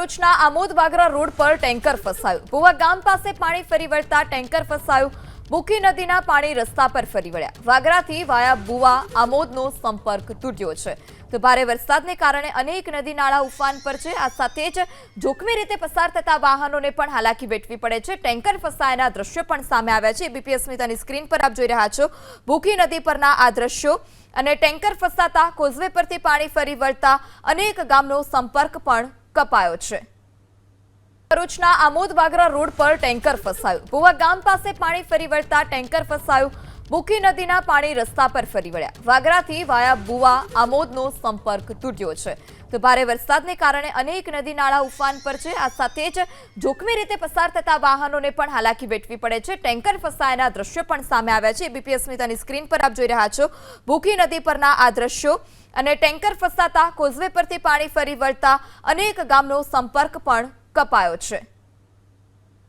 ભરૂચના આમોદ વાગરા રોડ પર ટેન્કર ફસાયું. ભુવા ગામ પાસે પાણી ફરી વળતા ટેન્કર ફસાયું. બુકી નદીના પાણી રસ્તા પર ફરી વળ્યા. વાગરાથી વાયા બુવા આમોદનો સંપર્ક તૂટ્યો છે. તો ભારે વરસાદને કારણે અનેક નદી નાળા ઉફાન પર છે. આ સાથે જ જોખમી રીતે પસાર થતા વાહનોને પણ હાલાકી વેઠવી પડે છે. ટેન્કર ફસાયાના દ્રશ્યો પણ સામે આવ્યા છે. બીપીએસ સ્મિતાની સ્ક્રીન પર આપ જોઈ રહ્યા છો. બુકી નદી પરના આ દ્રશ્યો અને ટેન્કર ફસાતા કોઝવે પરથી પાણી ફરી વળતા અનેક ગામનો સંપર્ક પણ કપાયો છે. ભરૂચના આમોદ વાગરા રોડ પર ટેન્કર ફસાયું. ભુવા ગામ પાસે પાણી ફરી વળતા ટેન્કર ફસાયું. બુકી નદીના પાણી રસ્તા પર ફરી વળ્યા. વાગરાથી વાયા બુવા આમોદનો સંપર્ક તૂટ્યો છે. તો ભારે વરસાદને કારણે અનેક નદી નાળા ઉફાન પર છે. આ સાથે જ જોખમી રીતે પસાર થતા વાહનોને પણ હાલાકી વેઠવી પડે છે. ટેન્કર ફસાયાના દ્રશ્યો પણ સામે આવ્યા છે. બીપીએસ સ્મિતાની સ્ક્રીન પર આપ જોઈ રહ્યા છો. બુકી નદી પરના આ દ્રશ્યો અને ટેન્કર ફસાતા કોઝવે પરથી પાણી ફરી વળતા અનેક ગામનો સંપર્ક પણ કપાયો છે.